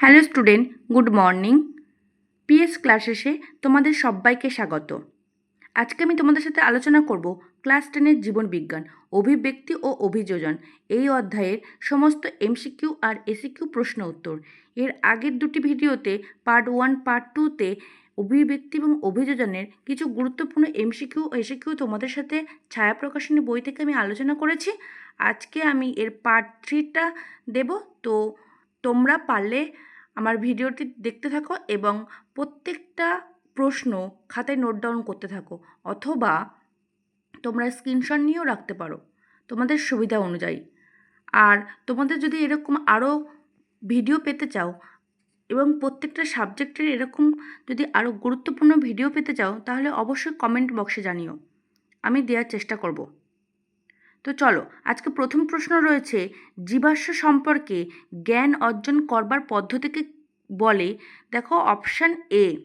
Hello student, good morning. PS ক্লাসেসে তোমাদের সবাইকে স্বাগত। আজকে আমি তোমাদের সাথে আলোচনা করব ক্লাস টেনের জীবন বিজ্ঞান, অভিব্যক্তি ও অভিযোজন। এই অধ্যায়ের সমস্ত এমসিকিউ আর এসিকিউ প্রশ্ন উত্তর। এর আগের দুটি ভিডিওতে, পার্ট ওয়ান, পার্ট টুতে অভিব্যক্তি এবং অভিযোজনের কিছু গুরুত্বপূর্ণ এমসিকিউ ও এসিকিউ তোমাদের সাথে ছায়া প্রকাশনী বই থেকে আমি আলোচনা করেছি। আজকে আমি এর পার্ট থ্রিটা দেব। তো তোমরা পারলে আমার ভিডিওটি দেখতে থাকো এবং প্রত্যেকটা প্রশ্ন খাতায় নোট ডাউন করতে থাকো অথবা তোমরা স্ক্রিনশট নিয়েও রাখতে পারো তোমাদের সুবিধা অনুযায়ী। আর তোমাদের যদি এরকম আরও ভিডিও পেতে চাও এবং প্রত্যেকটা সাবজেক্টের এরকম যদি আরও গুরুত্বপূর্ণ ভিডিও পেতে চাও তাহলে অবশ্যই কমেন্ট বক্সে জানিও। আমি দেওয়ার চেষ্টা করব। তো চলো, আজকে প্রথম প্রশ্ন রয়েছে, জীবাশ্ম সম্পর্কে জ্ঞান অর্জন করবার পদ্ধতিকে বলে, দেখো অপশান এ,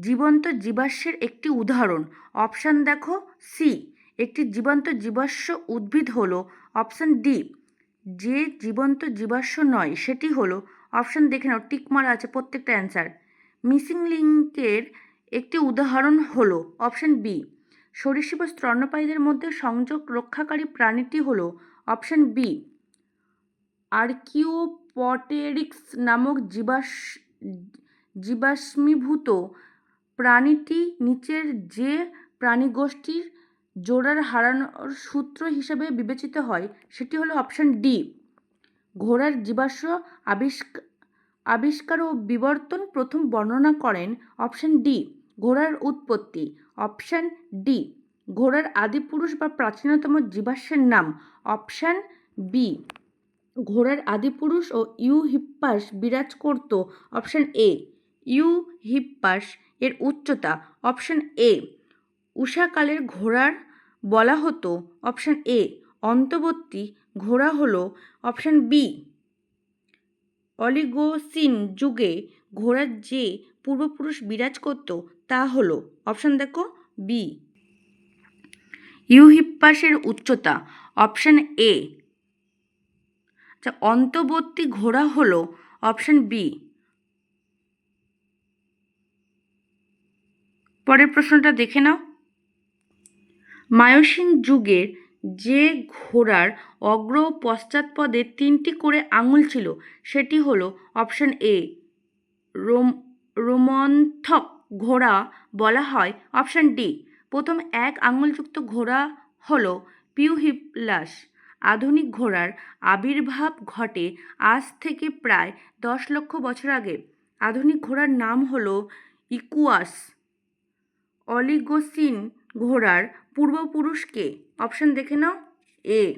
জীবন্ত জীবাশ্মের একটি উদাহরণ। অপশান দেখো সি, একটি জীবন্ত জীবাশ্ম উদ্ভিদ হলো অপশান ডি। যে জীবন্ত জীবাশ্ম নয়, সেটি হলো, অপশান দেখে নাও, টিক মারা আছে প্রত্যেকটা অ্যান্সার। মিসিং লিঙ্কের একটি উদাহরণ হলো অপশান বি। সরীসৃপ স্তন্যপায়ীদের মধ্যে সংযোগ রক্ষাকারী প্রাণীটি হলো অপশান বি, আর্কিওপটেরিক্স নামক জীবাশ জীবাশ্মীভূত প্রাণীটি নিচের যে প্রাণীগোষ্ঠীর জোড়ার হারানোর সূত্র হিসেবে বিবেচিত হয়, সেটি হলো অপশান ডি, ঘোড়ার জীবাশ্ম আবিষ্কার আবিষ্কার ও বিবর্তন প্রথম বর্ণনা করেন অপশান ডি, ঘোড়ার উৎপত্তি। অপশান ডি, ঘোড়ার আদিপুরুষ বা প্রাচীনতম জীবাশ্মের নাম। অপশান বি, ঘোড়ার আদিপুরুষ ও ইউ হিপ্পাস বিরাজ করত। অপশান এ, ইউ হিপ্পাস এর উচ্চতা। অপশান এ উষাকালের ঘোড়ার বলা হতো। অপশান এ অন্তর্বর্তী ঘোড়া হলো। অপশান বি, অলিগোসিন যুগে ঘোড়ার যে পূর্বপুরুষ বিরাজ করত, তা হলো অপশান দেখো বি ইউহিপ্পাসের উচ্চতা অপশান এ আচ্ছা অন্তর্বর্তী ঘোড়া হলো অপশান বি পরের প্রশ্নটা দেখে নাও। মায়োসিন যুগের যে ঘোড়ার অগ্র পশ্চাৎপদে তিনটি করে আঙুল ছিল, সেটি হলো অপশান এ রোম রোমন্থক ঘোড়া বলা হয়। অপশান ডি, প্রথম এক আঙুলযুক্ত ঘোড়া হল পিউহিপ্লাস। আধুনিক ঘোড়ার আবির্ভাব ঘটে আজ থেকে প্রায় দশ লক্ষ বছর আগে। আধুনিক ঘোড়ার নাম হল ইকুয়াস। অলিগোসিন ঘোড়ার পূর্বপুরুষকে অপশান দেখে নাও। এ।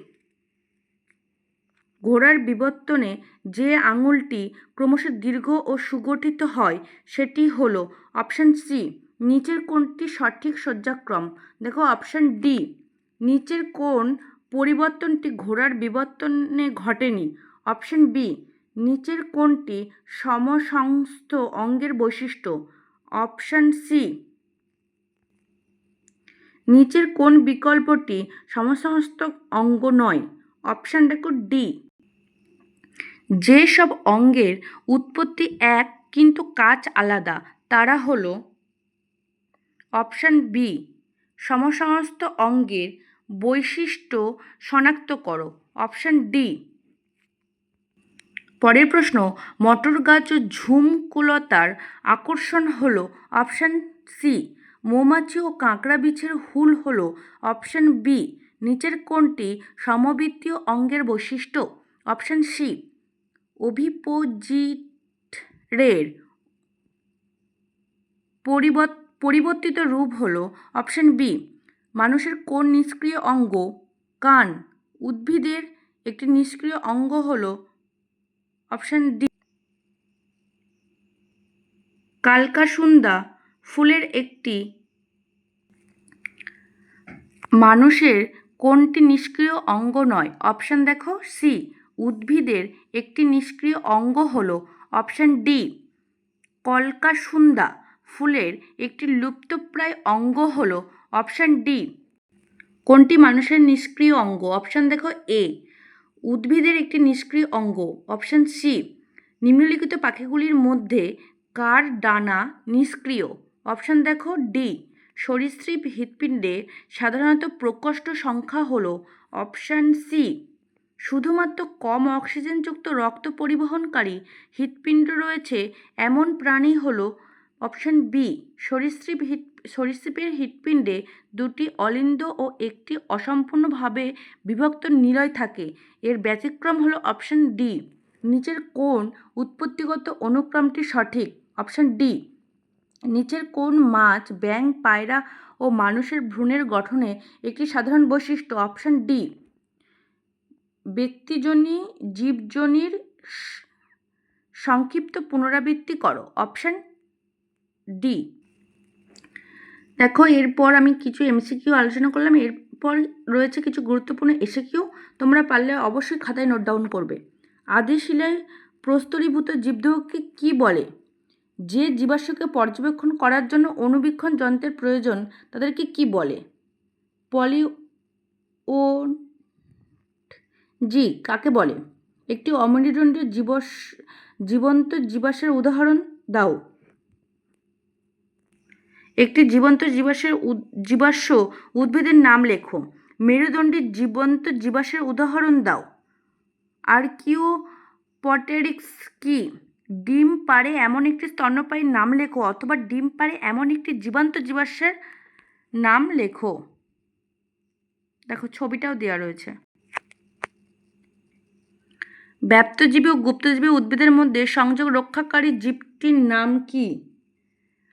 ঘোড়ার বিবর্তনে যে আঙুলটি ক্রমশ দীর্ঘ ও সুগঠিত হয়, সেটি হলো অপশান সি নিচের কোনটি সঠিক সজ্জাক্রম দেখো, অপশান ডি নিচের কোন পরিবর্তনটি ঘোড়ার বিবর্তনে ঘটেনি। অপশান বি নিচের কোনটি সমসংস্থ অঙ্গের বৈশিষ্ট্য। অপশান সি নিচের কোন বিকল্পটি সমসমস্ত অঙ্গ নয়। অপশান দেখো ডি যে সব অঙ্গের উৎপত্তি এক কিন্তু কাজ আলাদা, তারা হল অপশান বি সমসমস্ত অঙ্গের বৈশিষ্ট্য শনাক্ত করো। অপশান ডি, পরের প্রশ্ন, মটর গাছ ও ঝুমকুলতার আকর্ষণ হল। অপশান সি, মৌমাছি ও কাঁকড়া বিছের হুল হল। অপশান বি, নিচের কোনটি সমবৃত্তীয় অঙ্গের বৈশিষ্ট্য? অপশান সি অভিপোজিটরের পরিবর্তিত রূপ হলো অপশান বি, মানুষের কোন নিষ্ক্রিয় অঙ্গ, কান, উদ্ভিদের একটি নিষ্ক্রিয় অঙ্গ হল অপশান ডি। কালকাসুন্দা ফুলের একটি মানুষের কোনটি নিষ্ক্রিয় অঙ্গ নয়? অপশান দেখো সি উদ্ভিদের একটি নিষ্ক্রিয় অঙ্গ হল অপশান ডি, কলকাসুন্দা। ফুলের একটি লুপ্তপ্রায় অঙ্গ হল অপশান ডি। কোনটি মানুষের নিষ্ক্রিয় অঙ্গ? অপশান দেখো এ। উদ্ভিদের একটি নিষ্ক্রিয় অঙ্গ, অপশান সি। নিম্নলিখিত পাখিগুলির মধ্যে কার ডানা নিষ্ক্রিয়, অপশান দেখো ডি। সরীসৃপ হৃৎপিণ্ডে সাধারণত প্রকোষ্ঠ সংখ্যা হলো অপশান সি। শুধুমাত্র কম অক্সিজেনযুক্ত রক্ত পরিবহনকারী হৃৎপিণ্ড রয়েছে, এমন প্রাণী হল অপশান বি, সরীসৃপ হৃৎ, সরীসৃপের হৃৎপিণ্ডে দুটি অলিন্দ ও একটি অসম্পূর্ণভাবে বিভক্ত নিলয় থাকে। এর ব্যতিক্রম হলো অপশান ডি, নিচের কোন উৎপত্তিগত অনুক্রমটি সঠিক। অপশান ডি, নিচের কোন মাছ, ব্যাঙ, পায়রা ও মানুষের ভ্রূণের গঠনে একটি সাধারণ বৈশিষ্ট্য। অপশান ডি ব্যক্তিজনী জীবজনীর সংক্ষিপ্ত পুনরাবৃত্তি করো। Option D. দেখো, এরপর আমি কিছু এমসিকিউ আলোচনা করলাম। এরপর রয়েছে কিছু গুরুত্বপূর্ণ এসিকিউ তোমরা পারলে অবশ্যই খাতায় নোট ডাউন করবে। আদি শিলায় প্রস্তরীভূত জীবদেহকে কি বলে? যে জীবাশ্মকে পর্যবেক্ষণ করার জন্য অণুবীক্ষণ যন্ত্রের প্রয়োজন, তাদেরকে কি বলে? পলি, ও জি, কাকে বলে? একটি অমেরুদণ্ডীয় জীবস, জীবন্ত জীবাশ্মের উদাহরণ দাও। একটি জীবন্ত জীবাশ্মের জীবাশ্ম উদ্ভিদের নাম লেখো। মেরুদণ্ডী জীবন্ত জীবাশ্মের উদাহরণ দাও। আর কিউ পটেরিক্স কি? ডিম পারে এমন একটি স্তন্যপায়ীর নাম লেখো অথবা ডিম পারে এমন একটি জীবন্ত জীবাশ্মের নাম লেখো। দেখো, ছবিটাও দেওয়া রয়েছে। ব্যাপ্তজীবী ও গুপ্তজীবী উদ্ভিদের মধ্যে সংযোগ রক্ষাকারী জীবটির নাম কি?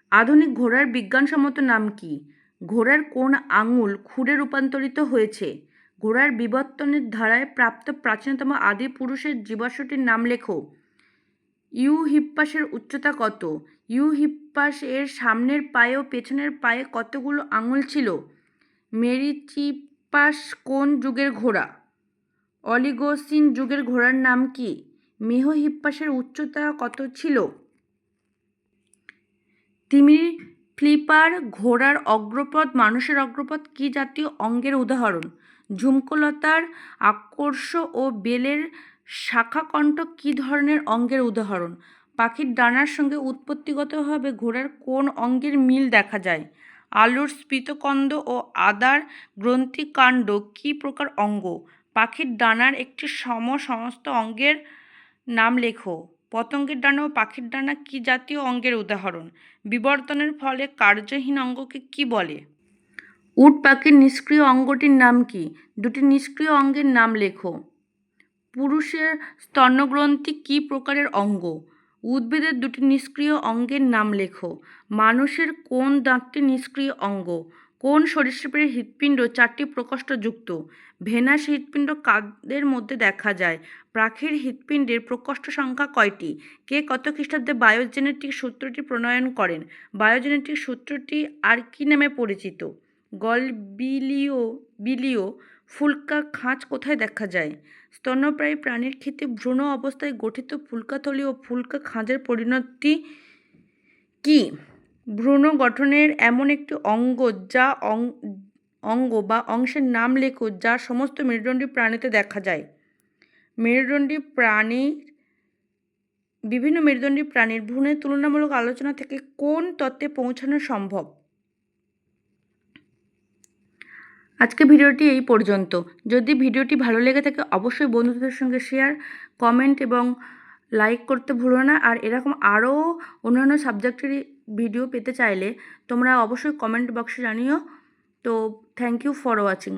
আধুনিক ঘোড়ার বিজ্ঞানসম্মত নাম কি? ঘোড়ার কোন আঙুল খুরে রূপান্তরিত হয়েছে? ঘোড়ার বিবর্তনের ধারায় প্রাপ্ত প্রাচীনতম আদি পুরুষের জীবাশ্মটির নাম লেখো। ইউ হিপ্পাসের উচ্চতা কত? ইউ হিপ্পাস এর সামনের পায়ে ও পেছনের পায়ে কতগুলো আঙুল ছিল? মেরিচিপাস কোন যুগের ঘোড়া? অলিগোসিন যুগের ঘোড়ার নাম কি? মেহ হিপ্পাসের উচ্চতা কত ছিল? তিমির ফ্লিপার ঘোড়ার অগ্রপদ মানুষের অগ্রপথ কি জাতীয় অঙ্গের উদাহরণ? ঝুমকলতার আকর্ষ ও বেলের শাখাকণ্ঠ কী ধরনের অঙ্গের উদাহরণ? পাখির ডানার সঙ্গে উৎপত্তিগতভাবে ঘোড়ার কোন অঙ্গের মিল দেখা যায়? আলুর স্ফীতকন্দ ও আদার গ্রন্থিকাণ্ড কী প্রকার অঙ্গ? পাখির ডানার একটি সম সমস্ত অঙ্গের নাম লেখো। পতঙ্গের ডানা ও পাখির ডানা কী জাতীয় অঙ্গের উদাহরণ? বিবর্তনের ফলে কার্যহীন অঙ্গকে কি বলে? উট পাখির নিষ্ক্রিয় অঙ্গটির নাম কি? দুটি নিষ্ক্রিয় অঙ্গের নাম লেখো। পুরুষের স্তন্যগ্রন্থি কী প্রকারের অঙ্গ? উদ্ভিদের দুটি নিষ্ক্রিয় অঙ্গের নাম লেখো। মানুষের কোন দাঁতটি নিষ্ক্রিয় অঙ্গ? কোন সরীসৃপের হৃৎপিণ্ড চারটি প্রকোষ্ঠযুক্ত? ভেনাস হৃৎপিণ্ড কাদের মধ্যে দেখা যায়? প্রাখীর হৃৎপিণ্ডের প্রকোষ্ঠ সংখ্যা কয়টি? কে কত খ্রিস্টাব্দে বায়োজেনেটিক সূত্রটি প্রণয়ন করেন? বায়োজেনেটিক সূত্রটি আর কি নামে পরিচিত। গলবিলীয় বিলীয় ফুলকা খাঁজ কোথায় দেখা যায়? স্তন্যপ্রায়ী প্রাণীর ক্ষেত্রে ভ্রূণ অবস্থায় গঠিত ফুলকাথলি ও ফুলকা খাঁজের পরিণতি কি? ভ্রূণ গঠনের এমন একটি অঙ্গ যা অঙ্গ বা অংশের নাম লেখো যা সমস্ত মেরুদণ্ডী প্রাণীতে দেখা যায়। মেরুদণ্ডী প্রাণীর, বিভিন্ন মেরুদণ্ডী প্রাণীর ভ্রূণের তুলনামূলক আলোচনা থেকে কোন তত্ত্বে পৌঁছানো সম্ভব? আজকে ভিডিওটি এই পর্যন্ত। যদি ভিডিওটি ভালো লেগে থাকে, অবশ্যই বন্ধুদের সঙ্গে শেয়ার কমেন্ট এবং লাইক করতে ভুলো না। আর এরকম আরও অন্যান্য সাবজেক্টের ভিডিও পেতে চাইলে তোমরা অবশ্যই কমেন্ট বক্সে জানিও। তো থ্যাংক ইউ ফর ওয়াচিং